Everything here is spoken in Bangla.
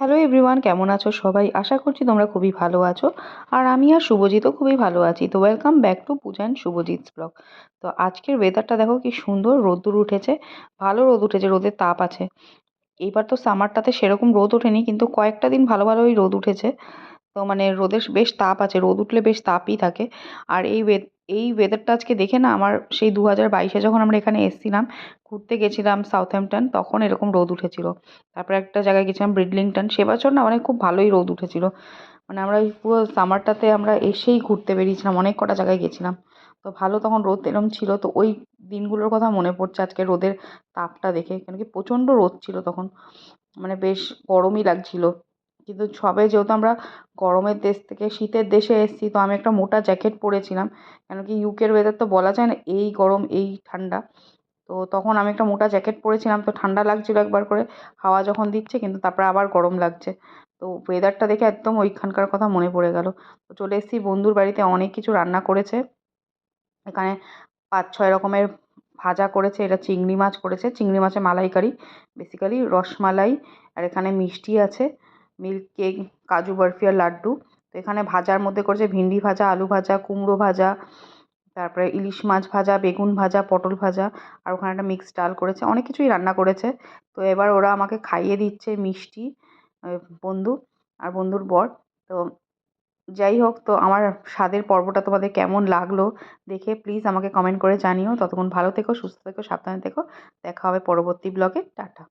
হ্যালো এভরিওয়ান কেমন আছো সবাই? আশা করছি তোমরা খুবই ভালো আছো। আর আমি আর শুভজিৎও খুবই ভালো আছি। তো welcome back to Puja and শুভজিৎস blog তো আজকের ওয়েদারটা দেখো কি সুন্দর, রোদ্দুর উঠেছে। ভালো রোদ উঠেছে, রোদের তাপ আছে। এইবার তো সামারটাতে সেরকম রোদ ওঠেনি, কিন্তু কয়েকটা দিন ভালো ভালোই রোদ উঠেছে। তো মানে রোদের বেশ তাপ আছে, রোদ উঠলে বেশ তাপই থাকে। আর এই এই ওয়েদারটা আজকে দেখে না আমার সেই দু হাজার বাইশে যখন আমরা এখানে এসেছিলাম, ঘুরতে গেছিলাম সাউথহ্যাম্পটন তখন এরকম রোদ উঠেছিল। তারপরে একটা জায়গায় গেছিলাম ব্রিডলিংটন সে বছর না মানে খুব ভালোই রোদ উঠেছিল। মানে আমরা ওই পুরো সামারটাতে আমরা এসেই ঘুরতে বেরিয়েছিলাম, অনেক কটা জায়গায় গেছিলাম। তো ভালো তখন রোদ এরম ছিল, তো ওই দিনগুলোর কথা মনে পড়ছে আজকে রোদের তাপটা দেখে। কেন কি প্রচণ্ড রোদ ছিল তখন। মানে বেশ গরমই লাগছিল। কিন্তু সবে যেহেতু আমরা গরমের দেশ থেকে শীতের দেশে এসেছি, তো আমি একটা মোটা জ্যাকেট পরেছিলাম। কেন কি ইউকের ওয়েদার তো বলা যায় না, এই গরম, এই ঠান্ডা। তো তখন আমি একটা মোটা জ্যাকেট পরেছিলাম, তো ঠান্ডা লাগছিল একবার করে, হাওয়া যখন দিচ্ছে কিন্তু তারপরে আবার গরম লাগছে। তো ওয়েদারটা দেখে একদম ওইখানকার কথা মনে পড়ে গেল। তো চলে এসেছি, বন্ধুর বাড়িতে অনেক কিছু রান্না করেছে। এখানে পাঁচ ছয় রকমের ভাজা করেছে, এটা চিংড়ি মাছ করেছে। চিংড়ি মাছের মালাইকারি বেসিক্যালি রসমালাই, আর এখানে মিষ্টি আছে। মিল্ক কেক কাজু বরফি আর লাড্ডু। তো এখানে ভাজার মধ্যে করেছে ভিন্ডি ভাজা, আলু ভাজা, কুমড়ো ভাজা, তারপরে ইলিশ মাছ ভাজা, বেগুন ভাজা, পটল ভাজা, আর ওখানে একটা মিক্সড ডাল করেছে। অনেক কিছুই রান্না করেছে। তো এবার ওরা আমাকে খাইয়ে দিচ্ছে মিষ্টি বন্ধু আর বন্ধুর বর। তো যাই হোক, তো আমার স্বাদের পর্বটা তোমাদের কেমন লাগল দেখে প্লিজ আমাকে কমেন্ট করে জানিও। ততক্ষণ ভালো থেকো, সুস্থ থেকো, সাবধানে থেকো। দেখা হবে পরবর্তী ব্লগে টাটা।